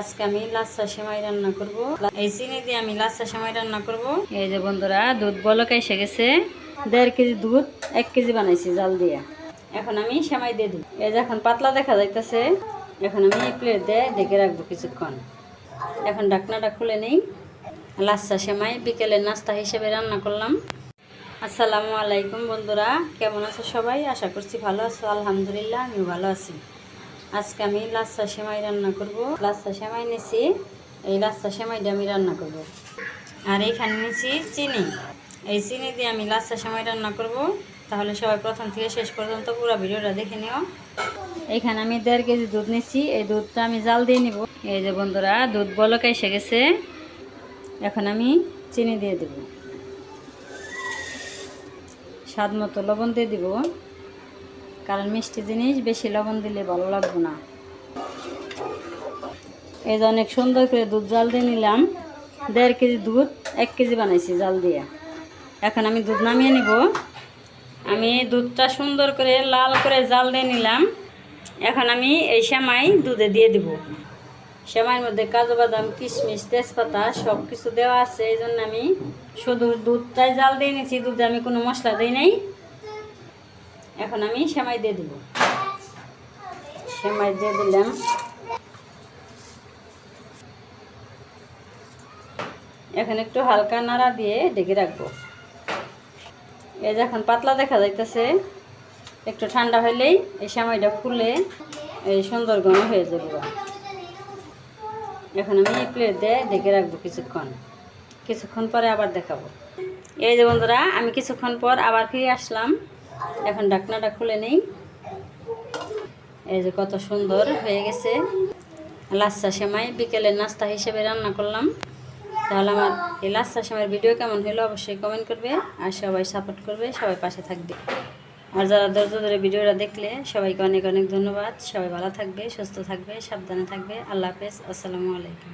আজকে আমি লাচ্ছা সেমাই রান্না করব। এই চিনি দিয়ে আমি লাচ্ছা সেমাই রান্না করব। এই যে বন্ধুরা, দুধ বলক এসে গেছে। দেড় কেজি দুধ, এক কেজি বানাইছি জাল দিয়ে। এখন আমি সেমাই দিয়ে দিই এই যে এখন পাতলা দেখা যাইতেছে। এখন আমি প্লেট দিয়ে ডেকে রাখব কিছুক্ষণ। এখন ঢাকনাটা খুলে নেই। লাচ্ছা সেমাই বিকেলের নাস্তা হিসেবে রান্না করলাম। আসসালামু আলাইকুম বন্ধুরা, কেমন আছো সবাই? আশা করছি ভালো আছো। আলহামদুলিল্লাহ, আমিও ভালো আছি। আজকে আমি লাচ্ছা সেমাই রান্না করব। লাচ্ছা সেমাই নিয়েছি এই লাচ্ছা সেমাইটা আমি রান্না করব। আর এখানে নিয়েছি চিনি। এই চিনি দিয়ে আমি লাচ্ছা সেমাই রান্না করব। তাহলে সবাই প্রথম থেকে শেষ পর্যন্ত পুরো ভিডিওটা দেখে নিও। এখানে আমি দেড় কেজি দুধ নিয়েছি এই দুধটা আমি জাল দিয়ে নিব। এই যে বন্ধুরা, দুধ বলক এসে গেছে। এখন আমি চিনি দিয়ে দেবো। স্বাদ মতো লবণ দিয়ে দিব। কারণ মিষ্টি জিনিস বেশি লবণ দিলে ভালো লাগবে না। এই যে অনেক সুন্দর করে দুধ জাল দিয়ে নিলাম। দেড় কেজি দুধ, এক কেজি বানাইছি জাল দিয়ে। এখন আমি দুধ নামিয়ে নিব। আমি দুধটা সুন্দর করে লাল করে জাল দিয়ে নিলাম। এখন আমি এই সেমাই দুধে দিয়ে দিব। সেমাইয়ের মধ্যে কাজু বাদাম, কিশমিশ, তেজপাতা সব কিছু দেওয়া আছে। এই জন্য আমি শুধু দুধটাই জাল দিয়ে নিয়েছি দুধে আমি কোনো মশলা দিই নাই। এখন আমি সেমাই দিয়ে দিব। সেমাই দিয়ে দিলাম। এখন একটু হালকা নাড়া দিয়ে ডেকে রাখব। এই যখন পাতলা দেখা যাইতেছে, একটু ঠান্ডা হইলেই এই সেমাইটা ফুলে এই সুন্দর ঘন হয়ে যাবে। এখন আমি এই প্লেট দিয়ে ডেকে রাখব কিছুক্ষণ। কিছুক্ষণ পরে আবার দেখাবো। এই যে বন্ধুরা, আমি কিছুক্ষণ পর আবার ফিরে আসলাম। এখন ডাকনাটা খুলে নেই। এই যে কত সুন্দর হয়ে গেছে। লাচ্ছা সেমাই, বিকেলের নাস্তা হিসেবে রান্না করলাম। তাহলে আমার এই লাচ্ছা সেমাইয়ের ভিডিও কেমন হলো অবশ্যই কমেন্ট করবে আর সবাই সাপোর্ট করবে, সবাই পাশে থাকবে। আর যারা ধৈর্য ধরে ভিডিওটা দেখলে সবাইকে অনেক অনেক ধন্যবাদ। সবাই ভালো থাকবে, সুস্থ থাকবে, সাবধানে থাকবে। আল্লাহ হাফেজ, আসসালামু আলাইকুম।